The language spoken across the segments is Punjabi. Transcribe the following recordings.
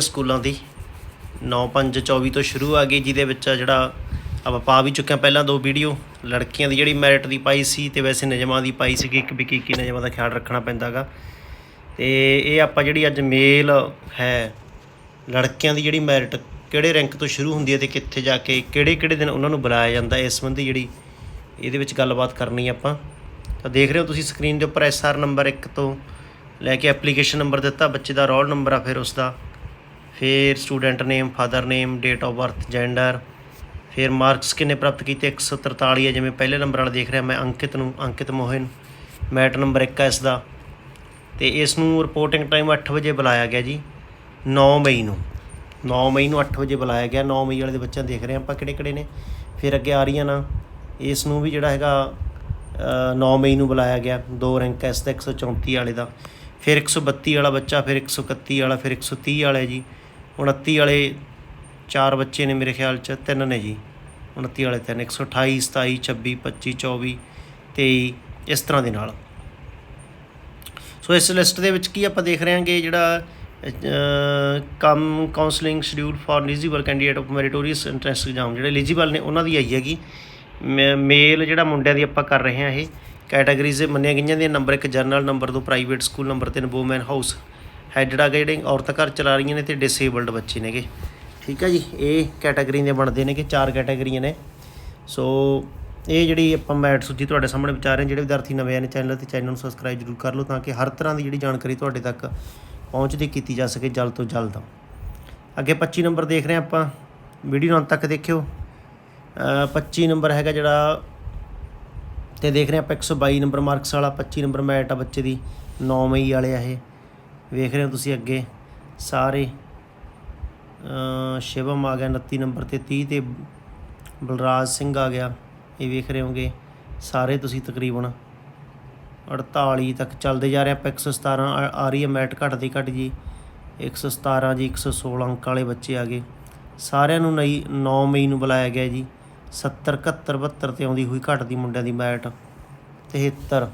ਸਕੂਲਾਂ ਦੀ। 9/5/24 ਤੋਂ ਸ਼ੁਰੂ ਆ ਗਈ, ਜਿਹਦੇ ਵਿੱਚ ਜਿਹੜਾ ਆਪਾਂ ਪਾ ਵੀ ਚੁੱਕਿਆ ਪਹਿਲਾਂ ਦੋ ਵੀਡੀਓ। ਲੜਕੀਆਂ ਦੀ ਜਿਹੜੀ ਮੈਰਿਟ ਦੀ ਪਾਈ ਸੀ ਤੇ ਵੈਸੇ ਨਿਯਮਾਂ ਦੀ ਪਾਈ ਸੀ ਕਿ ਇੱਕ ਵੀ ਕੀ ਕੀ ਨਿਯਮਾਂ ਦਾ ਖਿਆਲ ਰੱਖਣਾ ਪੈਂਦਾਗਾ। ਤੇ ਇਹ ਆਪਾਂ ਜਿਹੜੀ ਅੱਜ ਮੇਲ ਹੈ, ਲੜਕੀਆਂ ਦੀ ਜਿਹੜੀ ਮੈਰਿਟ ਕਿਹੜੇ ਰੈਂਕ ਤੋਂ ਸ਼ੁਰੂ ਹੁੰਦੀ ਹੈ ਤੇ ਕਿੱਥੇ ਜਾ ਕੇ ਕਿਹੜੇ ਕਿਹੜੇ ਦਿਨ ਉਹਨਾਂ ਨੂੰ ਬੁਲਾਇਆ ਜਾਂਦਾ, ਇਸ ਸੰਬੰਧੀ ਜਿਹੜੀ ਇਹਦੇ ਵਿੱਚ ਗੱਲਬਾਤ ਕਰਨੀ ਆਪਾਂ। ਤਾਂ ਦੇਖ ਰਹੇ ਹੋ ਤੁਸੀਂ ਸਕਰੀਨ ਦੇ ਉੱਪਰ ਐਸਆਰ ਨੰਬਰ 1 ਤੋਂ ਲੈ ਕੇ ਐਪਲੀਕੇਸ਼ਨ ਨੰਬਰ ਦਿੱਤਾ, ਬੱਚੇ ਦਾ ਰੋਲ ਨੰਬਰ ਆ ਫਿਰ ਉਸ ਦਾ ਫਿਰ student name father name date of birth gender ਫਿਰ ਮਾਰਕਸ ਕਿੰਨੇ ਪ੍ਰਾਪਤ ਕੀਤੇ? 143 ਹੈ ਜਿਵੇਂ ਪਹਿਲੇ ਨੰਬਰ ਵਾਲਾ ਦੇਖ ਰਿਹਾ ਮੈਂ ਅੰਕਿਤ ਨੂੰ ਅੰਕਿਤ ਮੋਹਨ ਮੈਟ ਨੰਬਰ 1 ਹੈ ਇਸ ਦਾ। ਤੇ ਇਸ ਨੂੰ ਰਿਪੋਰਟਿੰਗ ਟਾਈਮ 8 ਵਜੇ ਬੁਲਾਇਆ ਗਿਆ ਜੀ 9 ਮਈ ਨੂੰ। 9 ਮਈ ਨੂੰ 8 ਵਜੇ ਬੁਲਾਇਆ ਗਿਆ 9 ਮਈ ਵਾਲੇ ਦੇ ਬੱਚਿਆਂ ਦੇਖ ਰਹੇ ਹਾਂ ਆਪਾਂ ਕਿਹੜੇ ਕਿਹੜੇ ਨੇ। ਫਿਰ ਅੱਗੇ ਆ ਰਹੀਆਂ ਨਾ ਇਸ ਨੂੰ ਵੀ ਜਿਹੜਾ ਹੈਗਾ ਅ, 9 ਮਈ ਨੂੰ ਬੁਲਾਇਆ ਗਿਆ ਦੋ ਰੈਂਕ ਹੈ ਇਸ ਦਾ 134 ਵਾਲੇ ਦਾ। ਫਿਰ 132 ਵਾਲਾ ਬੱਚਾ ਫਿਰ 131 ਵਾਲਾ ਫਿਰ 130 ਵਾਲਾ ਹੈ ਜੀ। 29 ਵਾਲੇ ਚਾਰ ਬੱਚੇ ਨੇ ਮੇਰੇ ਖਿਆਲ ਚ, ਤਿੰਨ ਨੇ ਜੀ। 29 ਵਾਲੇ ਤਿੰਨ 128 27 26 25 24 23 ਇਸ ਤਰ੍ਹਾਂ ਦੇ ਨਾਲ। ਸੋ ਇਸ ਲਿਸਟ ਦੇ ਵਿੱਚ ਕੀ ਆਪਾਂ ਦੇਖ ਰਹੇ ਹਾਂਗੇ, ਜਿਹੜਾ ਕੰਮ counselling schedule for eligible candidate of meritorious entrance exam ਜਿਹੜੇ ਐਲੀਜੀਬਲ ਨੇ, ਉਹਨਾਂ ਦੀ ਆਈ ਹੈਗੀ। ਮੇਲ ਜਿਹੜਾ ਮੁੰਡਿਆਂ ਦੀ ਆਪਾਂ ਕਰ ਰਹੇ ਹਾਂ ਇਹ ਕੈਟਾਗਰੀਜ਼ ਮੰਨੀਆਂ ਗਈਆਂ ਦੀਆਂ number 1 general number 2 private school number 3 woman house headed ਆ ਗਏ ਜਿਹੜੇ ਔਰਤਾਂ ਘਰ ਚਲਾ ਰਹੀਆਂ ਨੇ ਤੇ ਡਿਸੇਬਲਡ ਬੱਚੇ ਨੇਗੇ। ਠੀਕ ਹੈ ਜੀ? ਇਹ ਕੈਟਾਗਰੀ ਦੇ ਬਣਦੇ ਨੇ ਕਿ ਚਾਰ ਕੈਟਾਗਰੀਆਂ ਨੇ। ਸੋ ਇਹ ਜਿਹੜੀ ਆਪਾਂ ਮੈਟ ਸੂਚੀ ਤੁਹਾਡੇ ਸਾਹਮਣੇ ਵਿਚਾਰ ਰਹੇ ਹਾਂ, ਜਿਹੜੇ ਵਿਦਿਆਰਥੀ ਨਵੇਂ ਆਏ ਨੇ ਚੈਨਲ ਤੇ ਚੈਨਲ ਨੂੰ ਸਬਸਕ੍ਰਾਈਬ ਜ਼ਰੂਰ ਕਰ ਲਓ ਤਾਂ ਕਿ ਹਰ ਤਰ੍ਹਾਂ ਦੀ ਜਿਹੜੀ ਜਾਣਕਾਰੀ ਤੁਹਾਡੇ ਤੱਕ ਪਹੁੰਚਦੀ ਕੀਤੀ ਜਾ ਸਕੇ ਜਲਦ ਤੋਂ ਜਲਦ। ਅੱਗੇ 25 ਨੰਬਰ ਦੇਖ ਰਹੇ ਹਾਂ ਆਪਾਂ। ਵੀਡੀਓ ਨੂੰ ਅੰਤ ਤੱਕ ਦੇਖਿਓ। ਅ, 25 ਨੰਬਰ ਹੈਗਾ ਜਿਹੜਾ ਤੇ ਦੇਖ ਰਹੇ ਹਾਂ ਆਪਾਂ 122 ਨੰਬਰ ਮਾਰਕਸ ਵਾਲਾ 25 ਨੰਬਰ ਮੈਟ ਆ ਬੱਚੇ ਦੀ 9 ਮਈ ਵਾਲੇ ਆ ਇਹ। ਵੇਖ ਰਹੇ ਹੋ ਤੁਸੀਂ ਅੱਗੇ ਸਾਰੇ ਸ਼ਿਵਮ ਆ ਗਿਆ 29 ਨੰਬਰ ਤੇ 30 ਤੇ ਬਲਰਾਜ ਸਿੰਘ ਆ ਗਿਆ, ਇਹ ਵੇਖ ਰਹੇ ਹੋਗੇ ਸਾਰੇ ਤੁਸੀਂ ਤਕਰੀਬਨ 48 ਤੱਕ ਚੱਲਦੇ ਜਾ ਰਹੇ, ਆਪਾਂ 117 ਆ- ਆ ਰਹੀ ਹੈ ਮੈਟ ਘਟਦੀ ਘਟ ਜੀ 117 ਜੀ 116 ਅੰਕ ਵਾਲੇ ਬੱਚੇ ਆ ਗਏ। ਸਾਰਿਆਂ ਨੂੰ ਨਈ 9 ਮਈ ਨੂੰ ਬੁਲਾਇਆ ਗਿਆ ਜੀ 70 71 72 ਤੇ ਆਉਂਦੀ ਹੋਈ ਘਟਦੀ ਮੁੰਡਿਆਂ ਦੀ ਮੈਟ 73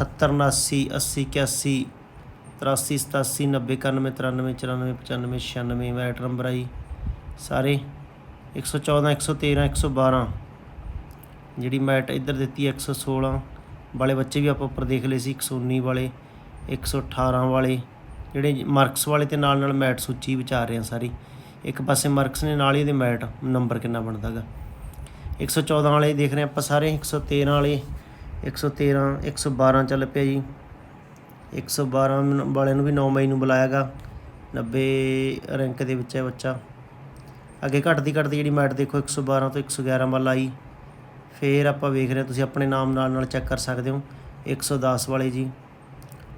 78 79 80 81 83 87 90 91 93 94 95 96 ਮੈਟ ਨੰਬਰ ਆ ਜੀ ਸਾਰੇ 114 113 112 ਜਿਹੜੀ ਮੈਟ ਇੱਧਰ ਦਿੱਤੀ ਹੈ 116 ਵਾਲੇ ਬੱਚੇ ਵੀ ਆਪਾਂ ਉੱਪਰ ਦੇਖ ਲਏ ਸੀ 119 ਵਾਲੇ 118 ਵਾਲੇ ਜਿਹੜੇ ਮਾਰਕਸ ਵਾਲੇ ਤੇ ਨਾਲ ਨਾਲ ਮੈਟ ਸੂਚੀ ਵਿਚਾਰ ਰਹੇ ਆ ਸਾਰੀ ਇੱਕ ਪਾਸੇ ਮਾਰਕਸ ਨੇ ਨਾਲ ਹੀ ਇਹਦੇ ਮੈਟ ਨੰਬਰ ਕਿੰਨਾ ਬਣਦਾਗਾ 114 ਵਾਲੇ ਦੇਖ ਰਹੇ ਆਪਾਂ ਸਾਰੇ 113 ਵਾਲੇ 113 112 ਚੱਲ ਪਿਆ ਜੀ 112 ਨੂੰ- ਵਾਲਿਆਂ ਨੂੰ ਵੀ 9 ਮਈ ਨੂੰ ਬੁਲਾਇਆ ਗਾ 90 ਰੈਂਕ ਦੇ ਵਿੱਚ ਹੈ ਬੱਚਾ ਅੱਗੇ ਘਟਦੀ ਘਟਦੀ ਜਿਹੜੀ ਮੈਟ ਦੇਖੋ 112 ਤੋਂ 111 ਵੱਲ ਆਈ ਫੇਰ ਆਪਾਂ ਵੇਖ ਰਹੇ ਤੁਸੀਂ ਆਪਣੇ ਨਾਮ ਨਾਲ ਨਾਲ ਚੈੱਕ ਕਰ ਸਕਦੇ ਹੋ 110 ਵਾਲੇ ਜੀ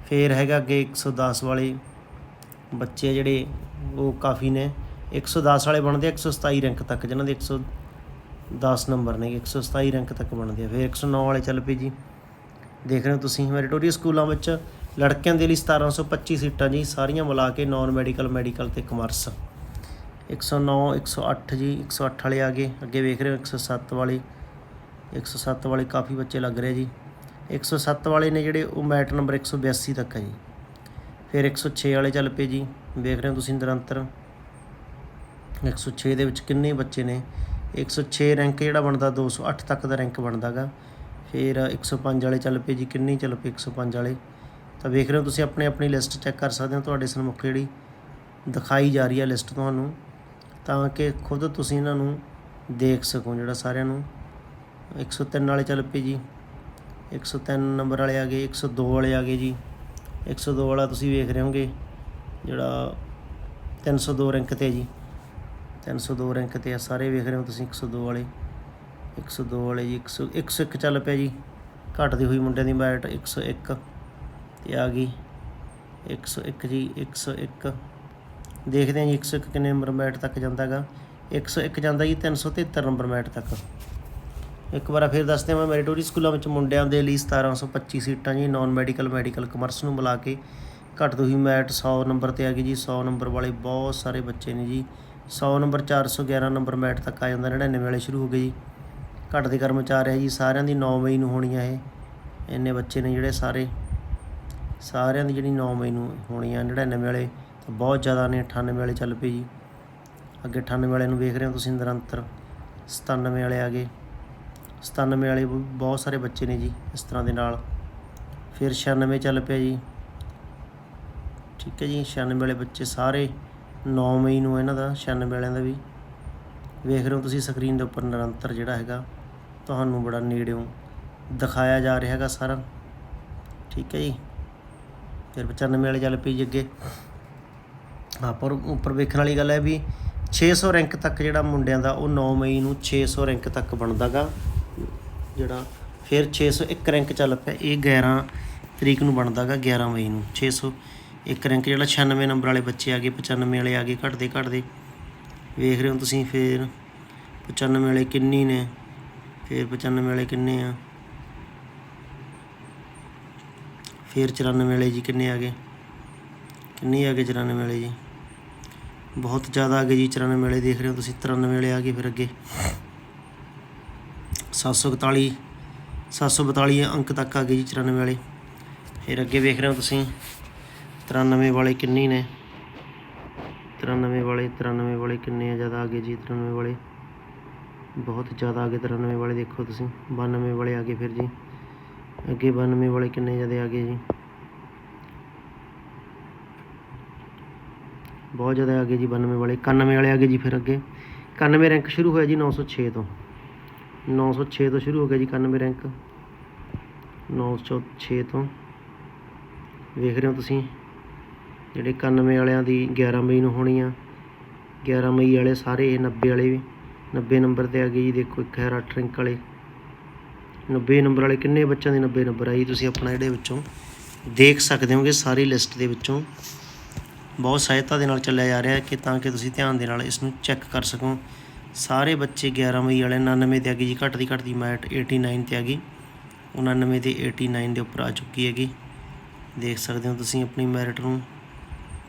ਫੇਰ ਹੈਗਾ ਅੱਗੇ 110 ਵਾਲੇ ਬੱਚੇ ਜਿਹੜੇ ਉਹ ਕਾਫੀ ਨੇ 110 ਵਾਲੇ ਬਣਦੇ ਆ 127 ਰੈਂਕ ਤੱਕ ਜਿਨ੍ਹਾਂ ਦੇ 110 ਨੰਬਰ ਨੇ 127 ਰੈਂਕ ਤੱਕ ਬਣਦੇ ਆ ਫਿਰ 109 ਵਾਲੇ ਚੱਲ ਪਏ ਜੀ ਦੇਖ ਰਹੇ ਹੋ ਤੁਸੀਂ ਮੈਰੀਟੋਰੀਅਸ ਸਕੂਲਾਂ ਵਿੱਚ ਲੜਕਿਆਂ ਦੇ ਲਈ 1725 ਸੀਟਾਂ ਜੀ ਸਾਰੀਆਂ ਮਿਲਾ ਕੇ ਨਾਨ ਮੈਡੀਕਲ ਮੈਡੀਕਲ ਤੇ ਕਮਰਸ 109 108 ਜੀ 108 ਵਾਲੇ ਆ ਗਏ ਅੱਗੇ ਵੇਖ ਰਹੇ ਹੋ 107 ਵਾਲੇ 107 ਵਾਲੇ ਕਾਫੀ ਬੱਚੇ ਲੱਗ ਰਹੇ ਜੀ 107 ਵਾਲੇ ਨੇ ਜਿਹੜੇ ਉਹ ਮੈਟ ਨੰਬਰ 182 ਤੱਕ ਹੈ ਜੀ ਫਿਰ 106 ਵਾਲੇ ਚੱਲ ਪਏ ਜੀ ਵੇਖ ਰਹੇ ਹੋ ਤੁਸੀਂ ਨਿਰੰਤਰ 106 ਦੇ ਵਿੱਚ ਕਿੰਨੇ ਬੱਚੇ ਨੇ 106 ਰੈਂਕ ਜਿਹੜਾ ਬਣਦਾ 208 ਤੱਕ ਦਾ ਰੈਂਕ ਬਣਦਾਗਾ ਫਿਰ 105 ਵਾਲੇ ਚੱਲ ਪਏ ਜੀ ਕਿੰਨੇ ਚੱਲ ਪਏ 105 ਵਾਲੇ ਤਾਂ ਵੇਖ ਰਹੇ ਹੋ ਤੁਸੀਂ ਆਪਣੇ ਆਪਣੀ ਲਿਸਟ ਚੈੱਕ ਕਰ ਸਕਦੇ ਹੋ, ਤੁਹਾਡੇ ਸਨਮੁਖ ਜਿਹੜੀ ਦਿਖਾਈ ਜਾ ਰਹੀ ਹੈ ਲਿਸਟ ਤੁਹਾਨੂੰ, ਤਾਂ ਕਿ ਖੁਦ ਤੁਸੀਂ ਇਹਨਾਂ ਨੂੰ ਦੇਖ ਸਕੋ ਜਿਹੜਾ ਸਾਰਿਆਂ ਨੂੰ। 103 ਵਾਲੇ ਚੱਲ ਪਏ ਜੀ 103 ਨੰਬਰ ਵਾਲੇ ਆ ਗਏ 102 ਵਾਲੇ ਆ ਗਏ ਜੀ। 102 ਵਾਲਾ ਤੁਸੀਂ ਵੇਖ ਰਹੇ ਹੋਗੇ, ਜਿਹੜਾ 302 ਰੈਂਕ ਤੇ ਹੈ ਜੀ 302 ਰੈਂਕ ਤੇ ਆ, ਸਾਰੇ ਵੇਖ ਰਹੇ ਹੋ ਤੁਸੀਂ 102 ਵਾਲੇ। 102 ਵਾਲੇ ਜੀ 100 101 ਚੱਲ ਪਿਆ ਜੀ, ਘਟਦੀ ਹੋਈ ਮੁੰਡਿਆਂ ਦੀ ਮੈਟ 101 ਤੇ ਆ ਗਈ। 101 ਜੀ 101 ਦੇਖਦੇ ਹਾਂ ਜੀ 101 ਕਿੰਨੇ ਨੰਬਰ ਮੈਟ ਤੱਕ ਜਾਂਦਾਗਾ 101 ਜਾਂਦਾ ਜੀ 373 ਨੰਬਰ ਮੈਟ ਤੱਕ। ਇੱਕ ਵਾਰ ਫਿਰ ਦੱਸਦੇ ਮੈਂ, ਮੈਰੀਟੋਰੀ ਸਕੂਲਾਂ ਵਿੱਚ ਮੁੰਡਿਆਂ ਦੇ ਲਈ 1725 ਸੀਟਾਂ ਜੀ ਨਾਨ ਮੈਡੀਕਲ ਮੈਡੀਕਲ ਕਮਰਸ ਨੂੰ ਮਿਲਾ ਕੇ। ਘੱਟ ਤੋਂ ਹੀ ਮੈਟ 100 ਨੰਬਰ ਤੇ ਆ ਗਈ ਜੀ 100 ਨੰਬਰ ਵਾਲੇ ਬਹੁਤ ਸਾਰੇ ਬੱਚੇ ਨੇ ਜੀ। 100 ਨੰਬਰ 411 ਨੰਬਰ ਮੈਟ ਤੱਕ ਆ ਜਾਂਦਾ 99 ਵਾਲੇ ਸ਼ੁਰੂ ਹੋ ਗਏ ਜੀ। ਘੱਟ ਦੇ ਕਰਮਚਾਰ ਹੈ ਜੀ, ਸਾਰਿਆਂ ਦੀ 9 ਮਈ ਨੂੰ ਹੋਣੀ ਹੈ ਇਹ। ਇੰਨੇ ਬੱਚੇ ਨੇ ਜਿਹੜੇ ਸਾਰੇ। ਸਾਰਿਆਂ ਦੀ ਜਿਹੜੀ 9 ਮਈ ਨੂੰ ਹੋਣੀ ਆ 99 ਵਾਲੇ, ਤਾਂ ਬਹੁਤ ਜ਼ਿਆਦਾ ਨੇ 98 ਵਾਲੇ ਚੱਲ ਪਏ ਜੀ। ਅੱਗੇ 98 ਵਾਲੇ ਨੂੰ ਵੇਖ ਰਹੇ ਹੋ ਤੁਸੀਂ ਨਿਰੰਤਰ। 97 ਵਾਲੇ ਆ ਗਏ। 97 ਵਾਲੇ ਬਹੁਤ ਸਾਰੇ ਬੱਚੇ ਨੇ ਜੀ ਇਸ ਤਰ੍ਹਾਂ ਦੇ ਨਾਲ। ਫਿਰ 96 ਚੱਲ ਪਿਆ ਜੀ। ਠੀਕ ਹੈ ਜੀ 96 ਵਾਲੇ ਬੱਚੇ ਸਾਰੇ 9 ਮਈ ਨੂੰ ਇਹਨਾਂ ਦਾ 96 ਵਾਲਿਆਂ ਦਾ ਵੀ। ਵੇਖ ਰਹੇ ਹੋ ਤੁਸੀਂ ਸਕਰੀਨ ਦੇ ਉੱਪਰ ਨਿਰੰਤਰ ਜਿਹੜਾ ਹੈਗਾ, ਤੁਹਾਨੂੰ ਬੜਾ ਨੇੜਿਓਂ ਦਿਖਾਇਆ ਜਾ ਰਿਹਾ ਹੈਗਾ ਸਾਰਾ। ਠੀਕ ਹੈ ਜੀ। ਫਿਰ 95 ਵਾਲੇ ਚੱਲ ਪਈ ਜੀ ਅੱਗੇ। ਹਾਂ, ਪਰ ਉੱਪਰ ਵੇਖਣ ਵਾਲੀ ਗੱਲ ਹੈ ਵੀ 600 ਰੈਂਕ ਤੱਕ ਜਿਹੜਾ ਮੁੰਡਿਆਂ ਦਾ, ਉਹ 9 ਮਈ ਨੂੰ 600 ਰੈਂਕ ਤੱਕ ਬਣਦਾਗਾ। ਜਿਹੜਾ ਫਿਰ 601 ਰੈਂਕ ਚੱਲ ਪਿਆ, ਇਹ 11 ਤਰੀਕ ਨੂੰ ਬਣਦਾਗਾ 11 ਮਈ ਨੂੰ। 601 ਰੈਂਕ ਜਿਹੜਾ 96 ਨੰਬਰ ਵਾਲੇ ਬੱਚੇ ਆ ਗਏ 95 ਵਾਲੇ ਆ ਗਏ, ਘਟਦੇ ਘਟਦੇ। ਵੇਖ ਰਹੇ ਹੋ ਤੁਸੀਂ, ਫਿਰ 95 ਵਾਲੇ ਕਿੰਨੀ ਨੇ, ਫਿਰ 95 ਵਾਲੇ ਕਿੰਨੇ ਆ? ਫਿਰ 94 ਵਾਲੇ ਜੀ ਕਿੰਨੇ ਆ ਗਏ? ਕਿੰਨੇ ਆ ਗਏ 94 ਵਾਲੇ ਜੀ? ਬਹੁਤ ਜ਼ਿਆਦਾ ਆ ਗਏ ਜੀ 94 ਵਾਲੇ, ਦੇਖ ਰਹੇ ਹੋ ਤੁਸੀਂ 93 ਵਾਲੇ ਆ ਗਏ ਫਿਰ ਅੱਗੇ। 741 742 ਅੰਕ ਤੱਕ ਆ ਗਏ ਜੀ 94 ਵਾਲੇ। ਫਿਰ ਅੱਗੇ ਵੇਖ ਰਹੇ ਹੋ ਤੁਸੀਂ 93 ਵਾਲੇ ਕਿੰਨੇ ਨੇ? 93 ਵਾਲੇ 93 ਵਾਲੇ ਕਿੰਨੇ ਆ ਜ਼ਿਆਦਾ ਆ ਗਏ ਜੀ 93 ਵਾਲੇ? ਬਹੁਤ ਜ਼ਿਆਦਾ ਆ ਗਏ 93 ਵਾਲੇ, ਦੇਖੋ ਤੁਸੀਂ 92 ਵਾਲੇ ਆ ਗਏ ਫਿਰ ਜੀ। ਅੱਗੇ 92 ਵਾਲੇ ਕਿੰਨੇ ਜ਼ਿਆਦਾ ਆ ਗਏ ਜੀ? ਬਹੁਤ ਜ਼ਿਆਦਾ ਆ ਗਏ ਜੀ 92 ਵਾਲੇ। 91 ਵਾਲੇ ਆ ਗਏ ਜੀ ਫਿਰ ਅੱਗੇ। 91 ਰੈਂਕ ਸ਼ੁਰੂ ਹੋਇਆ ਜੀ 906 ਤੋਂ। 906 ਤੋਂ ਸ਼ੁਰੂ ਹੋ ਗਿਆ ਜੀ 91 ਰੈਂਕ। 906 ਤੋਂ। ਵੇਖ ਰਹੇ ਹੋ ਤੁਸੀਂ, ਜਿਹੜੇ 91 ਵਾਲਿਆਂ ਦੀ 11 ਮਈ ਨੂੰ ਹੋਣੀ ਆ। 11 ਮਈ ਵਾਲੇ ਸਾਰੇ ਇਹ 90 ਵਾਲੇ ਵੀ। 90 ਨੰਬਰ ਤੇ ਆ ਗਏ ਜੀ। ਦੇਖੋ ਇੱਕ ਹੈ 8 ਰੈਂਕ ਵਾਲੇ। 90 ਨੰਬਰ ਵਾਲੇ ਕਿੰਨੇ ਬੱਚਿਆਂ ਦੇ 90 ਨੰਬਰ ਆਈ ਤੁਸੀਂ ਆਪਣਾ ਇਹਦੇ ਵਿੱਚੋਂ ਦੇਖ ਸਕਦੇ ਹੋਗੇ ਸਾਰੀ ਲਿਸਟ ਦੇ ਵਿੱਚੋਂ। ਬਹੁਤ ਸਹਾਇਤਾ ਦੇ ਨਾਲ ਚੱਲਿਆ ਜਾ ਰਿਹਾ ਹੈ ਕਿ ਤਾਂ ਕਿ ਤੁਸੀਂ ਧਿਆਨ ਦੇ ਨਾਲ ਇਸ ਨੂੰ ਚੈੱਕ ਕਰ ਸਕੋ। ਸਾਰੇ ਬੱਚੇ 11 ਮਈ ਵਾਲੇ 99 ਤੇ ਆ ਗਈ ਜੀ ਘੱਟ ਦੀ ਘੱਟ ਦੀ ਮੈਟ 89 ਤੇ ਆ ਗਈ। 99 ਤੇ 89 ਦੇ ਉੱਪਰ ਆ ਚੁੱਕੀ ਹੈਗੀ। ਦੇਖ ਸਕਦੇ ਹੋ ਤੁਸੀਂ ਆਪਣੀ ਮੈਰਿਟ ਨੂੰ।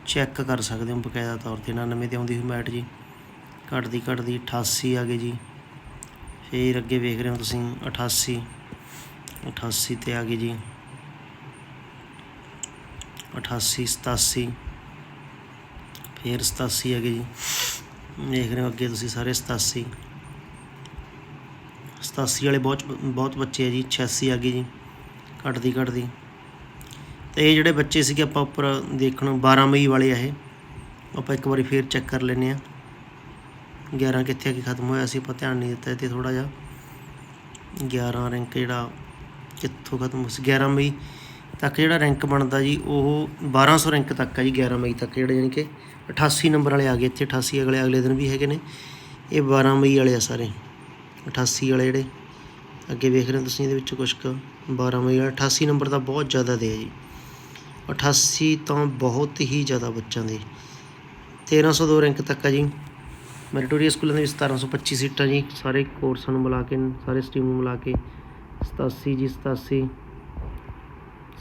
ਚੈੱਕ ਕਰ ਸਕਦੇ ਹੋ ਬਕਾਇਦਾ ਤੌਰ ਤੇ 99 ਤੇ ਆਉਂਦੀ ਹੋਈ ਮੈਟ ਜੀ। ਘੱਟ ਦੀ ਘੱਟ ਦੀ 88 ਆ ਗਈ ਜੀ। ਫਿਰ ਅੱਗੇ ਵੇਖ ਰਹੇ ਹੋ ਤੁਸੀਂ 88 88 ਤੇ ਆ ਗਈ ਜੀ। 88 87 ਫਿਰ 87 ਆ ਗਈ ਜੀ। ਦੇਖ ਰਹੇ ਹੋ ਅੱਗੇ ਤੁਸੀਂ ਸਾਰੇ 87 87 ਵਾਲੇ ਬਹੁਤ ਬਹੁਤ ਬੱਚੇ ਆ ਜੀ 86 ਆ ਗਈ ਜੀ, ਘਟਦੀ ਘਟਦੀ। ਤੇ ਇਹ ਜਿਹੜੇ ਬੱਚੇ ਸੀਗੇ ਆਪਾਂ ਉੱਪਰ ਦੇਖਣ 12 ਮਈ ਵਾਲੇ ਆ ਇਹ। ਆਪਾਂ ਇੱਕ ਵਾਰੀ ਫੇਰ ਚੈੱਕ ਕਰ ਲੈਨੇ ਆ 11 ਕਿੱਥੇ ਆ ਕੇ ਖਤਮ ਹੋਇਆ ਸੀ, ਆਪਾਂ ਧਿਆਨ ਨਹੀਂ ਦਿੱਤਾ ਤੇ ਥੋੜਾ ਜਿਹਾ। 11 ਰੈਂਕ ਜਿਹੜਾ ਕਿੱਥੋਂ ਖਤਮ ਹੋ ਸੀ? 11 ਮਈ ਤੱਕ ਜਿਹੜਾ ਰੈਂਕ ਬਣਦਾ ਜੀ, ਉਹ 1200 ਰੈਂਕ ਤੱਕ ਆ ਜੀ 11 ਮਈ ਤੱਕ ਜਿਹੜੇ ਯਾਨੀ ਕਿ 88 ਨੰਬਰ ਵਾਲੇ ਆ ਗਏ ਇੱਥੇ 88 ਅਗਲੇ ਅਗਲੇ ਦਿਨ ਵੀ ਹੈਗੇ ਨੇ। ਇਹ 12 ਮਈ ਵਾਲੇ ਆ ਸਾਰੇ। 88 ਵਾਲੇ ਜਿਹੜੇ ਅੱਗੇ ਵੇਖ ਰਹੇ ਹੋ ਤੁਸੀਂ ਇਹਦੇ ਵਿੱਚ ਕੁਝ ਕੁ 12 ਮਈ ਵਾਲਾ 88 ਨੰਬਰ ਤਾਂ ਬਹੁਤ ਜ਼ਿਆਦਾ ਦੇ ਆ ਜੀ। 88 ਤਾਂ ਬਹੁਤ ਹੀ ਜ਼ਿਆਦਾ ਬੱਚਿਆਂ ਦੇ। 1302 ਰੈਂਕ ਤੱਕ ਆ ਜੀ। ਮੈਰੀਟੋਰੀਅਸ ਸਕੂਲਾਂ ਦੇ ਵਿੱਚ 1725 ਸੀਟਾਂ ਜੀ। ਸਾਰੇ ਕੋਰਸਾਂ ਨੂੰ ਮਿਲਾ ਕੇ, ਸਾਰੇ ਸਟਰੀਮ ਨੂੰ ਮਿਲਾ ਕੇ। 87 ਜੀ 87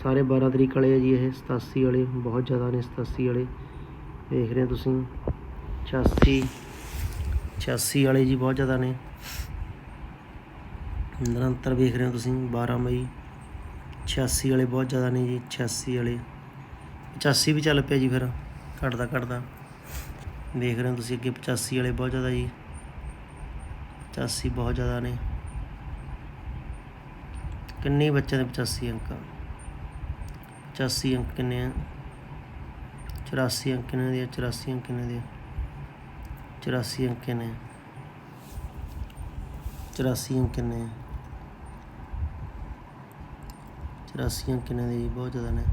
ਸਾਰੇ 12 ਤਰੀਕ ਵਾਲੇ ਆ ਜੀ ਇਹ 87 ਵਾਲੇ। ਬਹੁਤ ਜ਼ਿਆਦਾ ਨੇ 87 ਵਾਲੇ। ਦੇਖ ਰਹੇ ਹੋ ਤੁਸੀਂ। 86 86 ਵਾਲੇ ਜੀ ਬਹੁਤ ਜ਼ਿਆਦਾ ਨੇ। ਨਿਰੰਤਰ ਵੇਖ ਰਹੇ ਹੋ ਤੁਸੀਂ 12 ਮਈ। 86 ਵਾਲੇ ਬਹੁਤ ਜ਼ਿਆਦਾ ਨੇ ਜੀ 86 ਵਾਲੇ। 85 ਵੀ ਚੱਲ ਪਿਆ ਜੀ ਫਿਰ। ਘਟਦਾ ਘਟਦਾ। ਦੇਖ ਰਹੇ ਹੋ ਤੁਸੀਂ ਅੱਗੇ 85 ਵਾਲੇ ਬਹੁਤ ਜ਼ਿਆਦਾ ਜੀ। 85 ਬਹੁਤ ਜ਼ਿਆਦਾ ਨੇ। ਕਿੰਨੇ ਬੱਚਿਆਂ ਦੇ 85 ਅੰਕ? 85 ਅੰਕ ਕਿੰਨੇ ਆ? 84 ਅੰਕ ਕਿੰਨੇ ਦੇ ਆ? 84 ਅੰਕ ਕਿੰਨੇ ਦੇ ਆ? 84 ਅੰਕ ਕਿੰਨੇ ਆ? 84 ਅੰਕ ਕਿੰਨੇ ਆ? 84 ਅੰਕ ਕਿੰਨੇ ਦੇ ਜੀ? ਬਹੁਤ ਜ਼ਿਆਦਾ ਨੇ।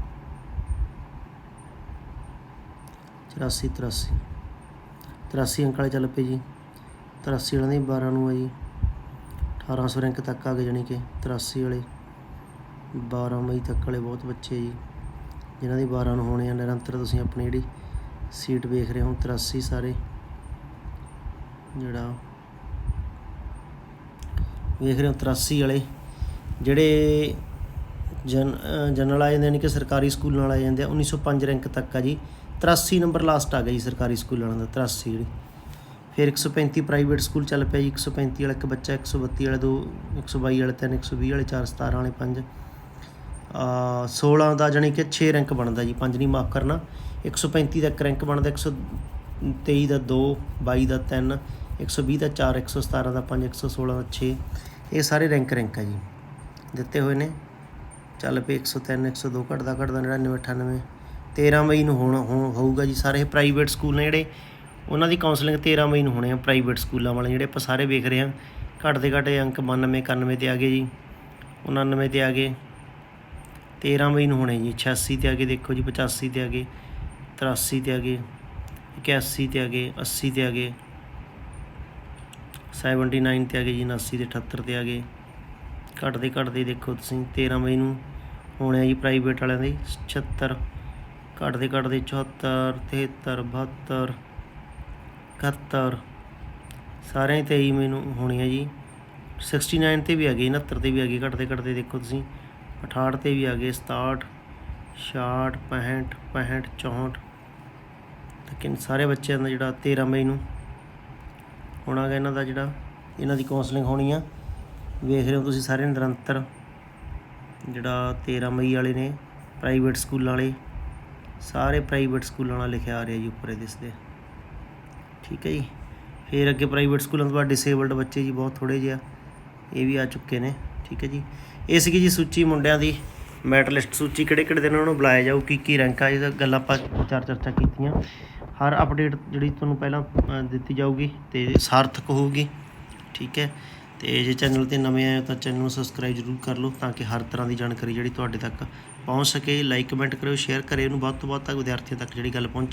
84 83 83 ਅੰਕ ਵਾਲੇ ਚੱਲ ਪਏ ਜੀ। 83 ਵਾਲਿਆਂ ਦੀ 12 ਨੂੰ ਆ ਜੀ। 1800 ਰੈਂਕ ਤੱਕ ਆ ਗਏ ਜਾਣੀ ਕਿ 83 ਵਾਲੇ। 12 ਮਈ ਤੱਕ ਵਾਲੇ ਬਹੁਤ ਬੱਚੇ ਜੀ। ਜਿਨ੍ਹਾਂ ਦੀ 12 ਨੂੰ ਹੋਣੇ ਆ ਨਿਰੰਤਰ ਤੁਸੀਂ ਆਪਣੀ ਜਿਹੜੀ ਸੀਟ ਵੇਖ ਰਹੇ ਹੋ 83 ਸਾਰੇ। ਜਿਹੜਾ ਵੇਖ ਰਹੇ ਹੋ 83 ਵਾਲੇ। ਜਿਹੜੇ ਜਨ ਜਨਰਲ ਆ ਜਾਂਦੇ ਨੇ ਕਿ ਸਰਕਾਰੀ ਸਕੂਲ ਨਾਲ ਆ ਜਾਂਦੇ ਆ 1905 ਰੈਂਕ ਤੱਕ ਆ ਜੀ। 83 ਨੰਬਰ ਲਾਸਟ ਆ ਗਿਆ ਜੀ ਸਰਕਾਰੀ ਸਕੂਲ ਵਾਲਿਆਂ ਦਾ 83 ਜਿਹੜੀ ਫਿਰ 135 ਪ੍ਰਾਈਵੇਟ ਸਕੂਲ ਚੱਲ ਪਿਆ ਜੀ 135 ਵਾਲਾ ਇੱਕ ਬੱਚਾ 132 ਵਾਲੇ ਦੋ 122 ਵਾਲੇ ਤਿੰਨ 120 ਵਾਲੇ ਚਾਰ 17 ਵਾਲੇ ਪੰਜ ਆ 16 ਦਾ ਜਾਣੀ ਕਿ 6 ਰੈਂਕ ਬਣਦਾ ਜੀ ਪੰਜ ਨਹੀਂ ਮਾਫ ਕਰਨਾ 135 ਦਾ ਇੱਕ ਰੈਂਕ ਬਣਦਾ 123 ਦਾ 2 22 ਦਾ 3 120 ਦਾ 4 117 ਦਾ 5 116 ਦਾ 6 ਇਹ ਸਾਰੇ ਰੈਂਕ ਰੈਂਕ ਆ ਜੀ ਦਿੱਤੇ ਹੋਏ ਨੇ ਚੱਲ ਪਏ 103 102 ਘਟਦਾ ਘਟਦਾ 99 98 13 ਮਈ ਨੂੰ ਹੋਣਾ ਹੋਊਗਾ ਜੀ। ਸਾਰੇ ਪ੍ਰਾਈਵੇਟ ਸਕੂਲ ਨੇ ਜਿਹੜੇ, ਉਹਨਾਂ ਦੀ ਕਾਉਂਸਲਿੰਗ 13 ਮਈ ਨੂੰ ਹੋਣੇ ਆ ਪ੍ਰਾਈਵੇਟ ਸਕੂਲਾਂ ਵਾਲੇ। ਜਿਹੜੇ ਆਪਾਂ ਸਾਰੇ ਵੇਖ ਰਹੇ ਹਾਂ ਘੱਟ ਘਟਦੇ ਘਟਦੇ ਅੰਕ 92 91 ਤੇ ਆ ਗਏ ਜੀ। 99 ਤੇ ਆ ਗਏ। 13 ਮਈ ਨੂੰ ਹੋਣੇ ਜੀ। 86 ਤੇ ਆ ਗਏ, ਦੇਖੋ ਜੀ 85 ਤੇ ਆ ਗਏ 83 ਤੇ ਆ ਗਏ 81 ਤੇ ਆ ਗਏ 80 ਤੇ ਆ ਗਏ 79 ਤੇ ਆ ਗਏ ਜੀ 79 ਤੇ 78 ਤੇ ਆ ਗਏ। ਘਟਦੇ ਘਟਦੇ ਦੇਖੋ ਤੁਸੀਂ 13 ਮਈ ਨੂੰ ਹੋਣੇ ਆ ਜੀ ਪ੍ਰਾਈਵੇਟ ਵਾਲਿਆਂ ਦੇ 76 ਘਟਦੇ ਘਟਦੇ 74 73 72 71 ਸਾਰਿਆਂ 'ਤੇ 23 ਮਈ ਨੂੰ ਹੋਣੀ ਹੈ ਜੀ। 69 ਤੇ ਵੀ ਆ ਗਏ 69 ਤੇ ਵੀ ਆ ਗਏ, ਘਟਦੇ ਘਟਦੇ ਦੇਖੋ ਤੁਸੀਂ। 68 ਤੇ ਵੀ ਆ ਗਏ 67 66 65 65 64 ਲੇਕਿਨ ਸਾਰੇ ਬੱਚਿਆਂ ਦਾ ਜਿਹੜਾ 13 ਮਈ ਨੂੰ ਹੋਣਾ ਇਹਨਾਂ ਦਾ ਜਿਹੜਾ, ਇਹਨਾਂ ਦੀ ਕਾਉਂਸਲਿੰਗ ਹੋਣੀ ਆ। ਵੇਖ ਰਹੇ ਹੋ ਤੁਸੀਂ ਸਾਰੇ ਨਿਰੰਤਰ ਜਿਹੜਾ 13 ਮਈ ਵਾਲੇ ਨੇ ਪ੍ਰਾਈਵੇਟ ਸਕੂਲਾਂ ਵਾਲੇ। ਸਾਰੇ ਪ੍ਰਾਈਵੇਟ ਸਕੂਲਾਂ ਨਾਲ ਲਿਖਿਆ ਆ ਰਿਹਾ ਜੀ ਉੱਪਰ ਇਹਦੇ ਤੇ ਠੀਕ ਹੈ ਜੀ। ਫਿਰ ਅੱਗੇ ਪ੍ਰਾਈਵੇਟ ਸਕੂਲਾਂ ਤੋਂ ਬਾਅਦ ਡਿਸੇਬਲਡ ਬੱਚੇ ਜੀ ਬਹੁਤ ਥੋੜੇ ਜਿਹਾ ਇਹ ਵੀ ਆ ਚੁੱਕੇ ਨੇ। ਠੀਕ ਹੈ ਜੀ। ਇਹ ਸੀਗੀ ਜੀ ਸੂਚੀ ਮੁੰਡਿਆਂ ਦੀ ਮੈਟ ਲਿਸਟ ਸੂਚੀ। ਕਿਹੜੇ ਕਿਹੜੇ ਦਿਨ ਉਹਨਾਂ ਨੂੰ ਬੁਲਾਇਆ ਜਾਊ, ਕੀ ਕੀ ਰੈਂਕ ਆ ਇਹਦਾ ਗੱਲ ਆਪਾਂ ਚਾਰ ਚਰਚਾ ਕੀਤੀਆਂ। ਹਰ ਅਪਡੇਟ ਜਿਹੜੀ ਤੁਹਾਨੂੰ ਪਹਿਲਾਂ ਦਿੱਤੀ ਜਾਊਗੀ ਤੇ ਸਾਰਥਕ ਹੋਊਗੀ। ਠੀਕ ਹੈ। ਤੇ ਜੇ ਚੈਨਲ ਤੇ ਨਵੇਂ ਆਏ ਹੋ ਤਾਂ ਚੈਨਲ ਨੂੰ ਸਬਸਕ੍ਰਾਈਬ ਜ਼ਰੂਰ ਕਰ ਲਓ ਤਾਂ ਕਿ ਹਰ ਤਰ੍ਹਾਂ ਦੀ ਜਾਣਕਾਰੀ ਜਿਹੜੀ ਤੁਹਾਡੇ ਤੱਕ ਪਹੁੰਚ ਸਕੇ ਲਾਈਕ ਕਮੈਂਟ ਕਰਿਓ ਸ਼ੇਅਰ ਕਰਿਓ। ਇਹਨੂੰ ਵੱਧ ਤੋਂ ਵੱਧ ਤੱਕ ਵਿਦਿਆਰਥੀਆਂ ਤੱਕ ਜਿਹੜੀ ਗੱਲ ਪਹੁੰਚੇ